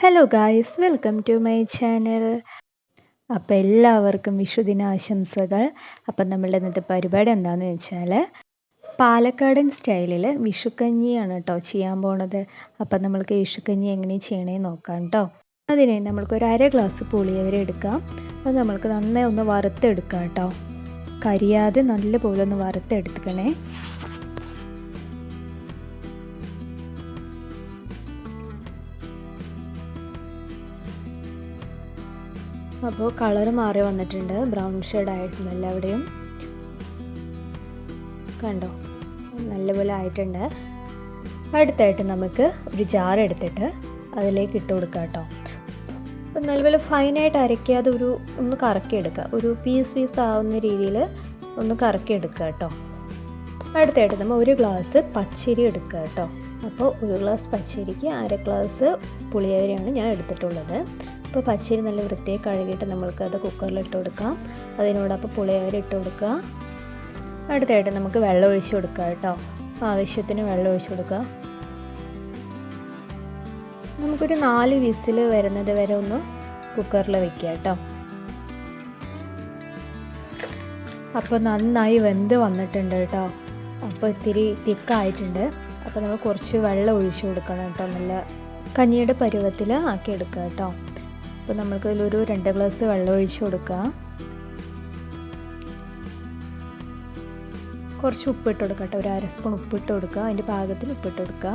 Hello guys welcome to my channel അപ്പോൾ എല്ലാവർക്കും വിഷുദിനാശംസകൾ. അപ്പം നമ്മളുടെ ഇന്നത്തെ പരിപാടി എന്താണെന്ന് വെച്ചാൽ പാലക്കാടൻ സ്റ്റൈലിൽ വിഷുക്കഞ്ഞിയാണ് കേട്ടോ ചെയ്യാൻ പോണത്. അപ്പം നമ്മൾക്ക് വിഷുക്കഞ്ഞി എങ്ങനെ ചെയ്യണേ നോക്കാം കേട്ടോ അതിന് നമ്മൾക്ക് ഒരു അര ഗ്ലാസ് പുളിയവരെ എടുക്കാം. അത് നമ്മൾക്ക് നന്നായി ഒന്ന് വറുത്തെടുക്കാം കേട്ടോ കരിയാതെ നല്ലപോലെ ഒന്ന് വറുത്തെടുക്കണേ. അപ്പോൾ കളർ മാറി വന്നിട്ടുണ്ട്. ബ്രൗൺ ഷെയ്ഡ് ആയിട്ടുണ്ട് എല്ലാവിടെയും. കണ്ടോ? നല്ലപോലെ ആയിട്ടുണ്ട്. അടുത്തായിട്ട് നമുക്ക് ഒരു ജാർ എടുത്തിട്ട് അതിലേക്ക് ഇട്ട് കൊടുക്കാം കേട്ടോ. അപ്പം നല്ലപോലെ ഫൈനായിട്ട് അരയ്ക്കാതെ ഒരു ഒന്ന് കറക്കിയെടുക്കുക. ഒരു പീസ് പീസ് ആവുന്ന രീതിയിൽ ഒന്ന് കറക്കിയെടുക്കുക കേട്ടോ. അടുത്തായിട്ട് നമ്മൾ ഒരു ഗ്ലാസ് പച്ചരി എടുക്കുക കേട്ടോ. അപ്പോൾ ഒരു ഗ്ലാസ് പച്ചരിക്ക് അര ഗ്ലാസ് പുളിയരിയാണ് ഞാൻ എടുത്തിട്ടുള്ളത്. അപ്പോൾ പച്ചരി നല്ല വൃത്തിയായി കഴുകിയിട്ട് നമ്മൾക്കത് കുക്കറിൽ ഇട്ട് കൊടുക്കാം. അതിനോടൊപ്പം പുളിയവര ഇട്ട് കൊടുക്കുക. അടുത്തായിട്ട് നമുക്ക് വെള്ളം ഒഴിച്ച് കൊടുക്കുക കേട്ടോ. ആവശ്യത്തിന് വെള്ളം ഒഴിച്ച് കൊടുക്കുക. നമുക്കൊരു നാല് വിസിൽ വരുന്നത് വരെ ഒന്ന് കുക്കറിൽ വെക്കുക കേട്ടോ. അപ്പോൾ നന്നായി വെന്ത് വന്നിട്ടുണ്ട് കേട്ടോ. അപ്പോൾ ഇത്തിരി തിക്കായിട്ടുണ്ട്. അപ്പോൾ നമ്മൾ കുറച്ച് വെള്ളം ഒഴിച്ച് കൊടുക്കണം കേട്ടോ. നല്ല കഞ്ഞിയുടെ പരുവത്തിൽ ആക്കി എടുക്കുക കേട്ടോ. അപ്പോൾ നമ്മൾക്ക് ഇതിലൊരു രണ്ട് ഗ്ലാസ് വെള്ളം ഒഴിച്ച് കൊടുക്കുക കുറച്ച് ഉപ്പിട്ട് കൊടുക്കുക കേട്ടോ. ഒരു അര സ്പൂൺ ഉപ്പിട്ട് കൊടുക്കുക അതിന്റെ പാകത്തിന് ഉപ്പിട്ട് കൊടുക്കുക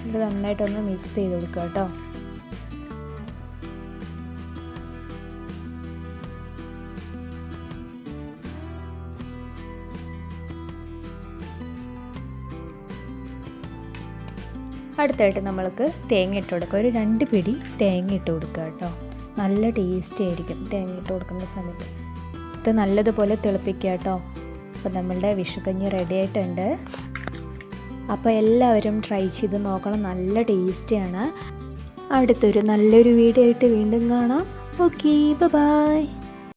എന്നിട്ട് നന്നായിട്ടൊന്ന് മിക്സ് ചെയ്ത് കൊടുക്കുക കേട്ടോ. അടുത്തായിട്ട് നമ്മൾക്ക് തേങ്ങ ഇട്ട് കൊടുക്കുക ഒരു രണ്ട് പിടി തേങ്ങ ഇട്ട് കൊടുക്കുക കേട്ടോ. നല്ല ടേസ്റ്റി ആയിരിക്കും തേങ്ങ ഇട്ട് കൊടുക്കുന്ന സമയത്ത്. ഇത് നല്ലതുപോലെ തിളപ്പിക്കുക കേട്ടോ. അപ്പോൾ നമ്മളുടെ വിഷുക്കഞ്ഞി റെഡി ആയിട്ടുണ്ട്. അപ്പോൾ എല്ലാവരും ട്രൈ ചെയ്ത് നോക്കണം. നല്ല ടേസ്റ്റിയാണ് അടുത്തൊരു നല്ലൊരു വീഡിയോ ആയിട്ട് വീണ്ടും കാണാം. Okay bye